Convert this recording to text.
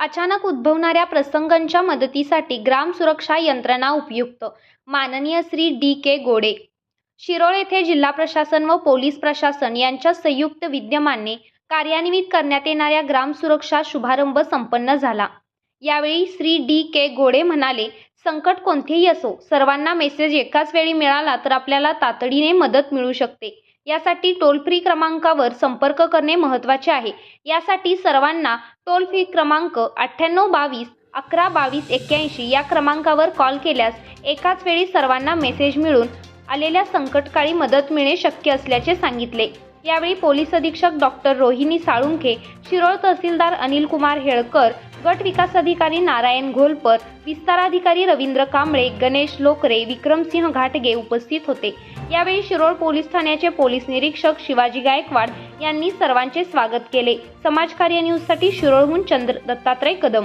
अचानक उद्भवणाऱ्या प्रसंगांच्या मदतीसाठी ग्राम सुरक्षा यंत्रणा उपयुक्त. माननीय श्री डी के गोडे. शिरोळ येथे जिल्हा प्रशासन व पोलीस प्रशासन यांच्या संयुक्त विद्यमाने कार्यान्वित करण्यात येणाऱ्या ग्राम सुरक्षा शुभारंभ संपन्न झाला. यावेळी श्री डी के गोडे म्हणाले संकट कोणतेही असो सर्वांना मेसेज एकाच वेळी मिळाला तर आपल्याला तातडीने मदत मिळू शकते. यासाठी टोल फ्री क्रमांकावर संपर्क करणे महत्त्वाचे आहे. यासाठी सर्वांना टोल फ्री क्रमांक अठ्ठ्याण्णव बावीस अकरा बावीस एक्क्याऐंशी या क्रमांकावर कॉल केल्यास एकाच वेळी सर्वांना मेसेज मिळून आलेल्या संकटकाळी मदत मिळणे शक्य असल्याचे सांगितले. यावेळी पोलीस अधीक्षक डॉक्टर रोहिणी साळुंखे शिरोळ तहसीलदार अनिल कुमार हेळकर गट विकास अधिकारी नारायण घोलपर विस्ताराधिकारी रवींद्र कांबळे गणेश लोकरे विक्रमसिंह घाटगे उपस्थित होते. यावेळी शिरोळ पोलीस ठाण्याचे पोलीस निरीक्षक शिवाजी गायकवाड यांनी सर्वांचे स्वागत केले. समाजकार्य न्यूजसाठी शिरोळहून चंद्र दत्तात्रय कदम.